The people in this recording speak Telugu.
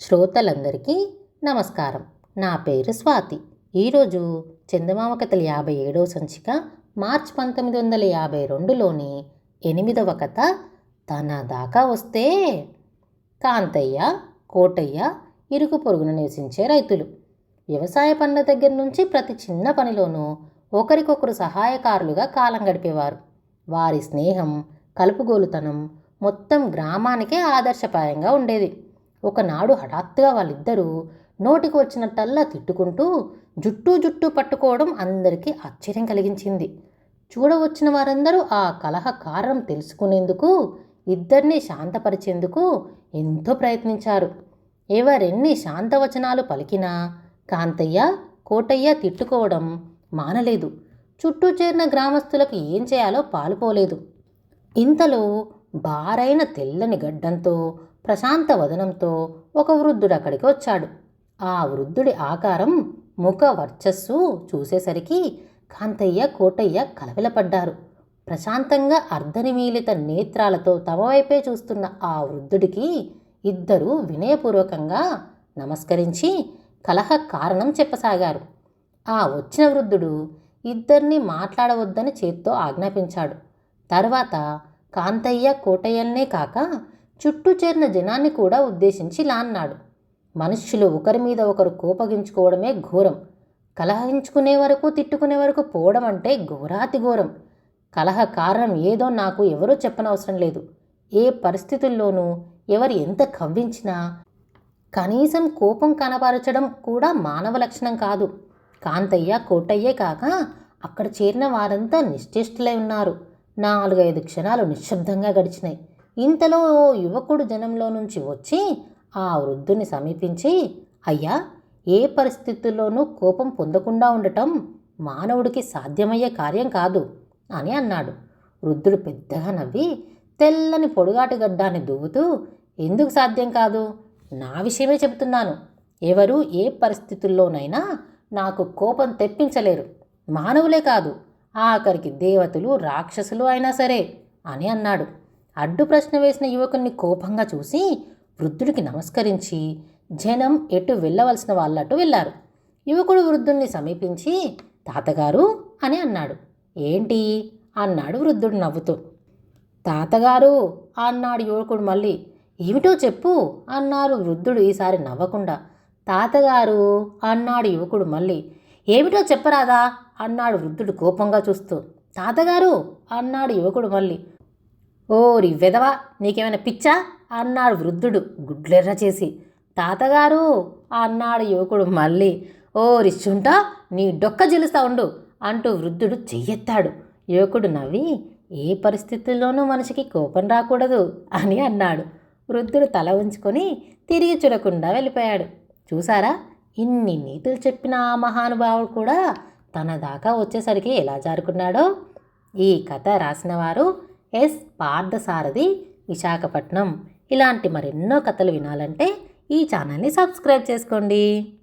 శ్రోతలందరికీ నమస్కారం. నా పేరు స్వాతి. ఈరోజు చందమామ కథలు యాభై ఏడవ సంచిక మార్చ్ పంతొమ్మిది వందల యాభై రెండులోని ఎనిమిదవ కథ తన దాకా వస్తే కాంతయ్య కోటయ్య ఇరుకు పొరుగున నివసించే రైతులు. వ్యవసాయ పనుల దగ్గర నుంచి ప్రతి చిన్న పనిలోనూ ఒకరికొకరు సహాయకారులుగా కాలం గడిపేవారు. వారి స్నేహం కలుపుగోలుతనం మొత్తం గ్రామానికే ఆదర్శప్రాయంగా ఉండేది. ఒకనాడు హఠాత్తుగా వాళ్ళిద్దరూ నోటికి వచ్చినట్టల్లా తిట్టుకుంటూ జుట్టు జుట్టు పట్టుకోవడం అందరికీ ఆశ్చర్యం కలిగించింది. చూడవచ్చిన వారందరూ ఆ కలహ కారణం తెలుసుకునేందుకు ఇద్దరిని శాంతపరిచేందుకు ఎంతో ప్రయత్నించారు. ఎవరెన్ని శాంతవచనాలు పలికినా కాంతయ్య కోటయ్య తిట్టుకోవడం మానలేదు. చుట్టూ చేరిన గ్రామస్తులకు ఏం చేయాలో పాలుపోలేదు. ఇంతలో బారైన తెల్లని గడ్డంతో ప్రశాంత వదనంతో ఒక వృద్ధుడు అక్కడికి వచ్చాడు. ఆ వృద్ధుడి ఆకారం ముఖ వర్చస్సు చూసేసరికి కాంతయ్య కోటయ్య కలవిలపడ్డారు. ప్రశాంతంగా అర్ధనిమీలిత నేత్రాలతో తమ వైపే చూస్తున్న ఆ వృద్ధుడికి ఇద్దరు వినయపూర్వకంగా నమస్కరించి కలహ కారణం చెప్పసాగారు. ఆ వచ్చిన వృద్ధుడు ఇద్దరిని మాట్లాడవద్దని చేత్తో ఆజ్ఞాపించాడు. తర్వాత కాంతయ్య కోటయ్యల్నే కాక చుట్టూ చేరిన జనాన్ని కూడా ఉద్దేశించి ఇలా అన్నాడు. మనుష్యులు ఒకరి మీద ఒకరు కోపగించుకోవడమే ఘోరం. కలహించుకునే వరకు తిట్టుకునే వరకు పోవడం అంటే ఘోరాతి ఘోరం. కలహ కారణం ఏదో నాకు ఎవరూ చెప్పనవసరం లేదు. ఏ పరిస్థితుల్లోనూ ఎవరు ఎంత కవ్వించినా కనీసం కోపం కనపరచడం కూడా మానవ లక్షణం కాదు. కాంతయ్య కోటయ్యే కాక అక్కడ చేరిన వారంతా నిశ్చేష్టులై ఉన్నారు. నాలుగైదు క్షణాలు నిశ్శబ్దంగా గడిచినాయి. ఇంతలో ఓ యువకుడు జనంలో నుంచి వచ్చి ఆ వృద్ధుని సమీపించి అయ్యా ఏ పరిస్థితుల్లోనూ కోపం పొందకుండా ఉండటం మానవుడికి సాధ్యమయ్యే కార్యం కాదు అని అన్నాడు. వృద్ధుడు పెద్దగా నవ్వి తెల్లని పొడుగాటి గడ్డాన్ని దువ్వుతూ ఎందుకు సాధ్యం కాదు? నా విషయమే చెబుతున్నాను. ఎవరు ఏ పరిస్థితుల్లోనైనా నాకు కోపం తెప్పించలేరు. మానవులే కాదు ఆఖరికి దేవతలు రాక్షసులు అయినా సరే అని అన్నాడు. అడ్డు ప్రశ్న వేసిన యువకుణ్ణి కోపంగా చూసి వృద్ధుడికి నమస్కరించి జనం ఎటు వెళ్ళవలసిన వాళ్ళటు వెళ్ళారు. యువకుడు వృద్ధుణ్ణి సమీపించి తాతగారు అని అన్నాడు. ఏంటి? అన్నాడు వృద్ధుడు నవ్వుతూ. తాతగారు అన్నాడు యువకుడు మళ్ళీ. ఏమిటో చెప్పు అన్నారు వృద్ధుడు ఈసారి నవ్వకుండా. తాతగారు అన్నాడు యువకుడు మళ్ళీ. ఏమిటో చెప్పరాదా అన్నాడు వృద్ధుడు కోపంగా చూస్తూ. తాతగారు అన్నాడు యువకుడు మళ్ళీ. ఓరి వెధవా నీకేమైనా పిచ్చా? అన్నాడు వృద్ధుడు గుడ్లెర్ర చేసి. తాతగారు అన్నాడు యువకుడు మళ్ళీ. ఓ రిచ్చుంటా నీ డొక్క జిలుస్తా ఉండు అంటూ వృద్ధుడు చెయ్యెత్తాడు. యువకుడు నవ్వి ఏ పరిస్థితుల్లోనూ మనిషికి కోపం రాకూడదు అని అన్నాడు. వృద్ధుడు తల ఉంచుకొని తిరిగి చూడకుండా వెళ్ళిపోయాడు. చూసారా? ఇన్ని నీతులు చెప్పిన ఆ మహానుభావుడు కూడా తన దాకా వచ్చేసరికి ఎలా జారుకున్నాడో? ఈ కథ రాసిన వారు ఎస్ పార్థసారథి విశాఖపట్నం. ఇలాంటి మరెన్నో కథలు వినాలంటే ఈ ఛానల్ని సబ్స్క్రైబ్ చేసుకోండి.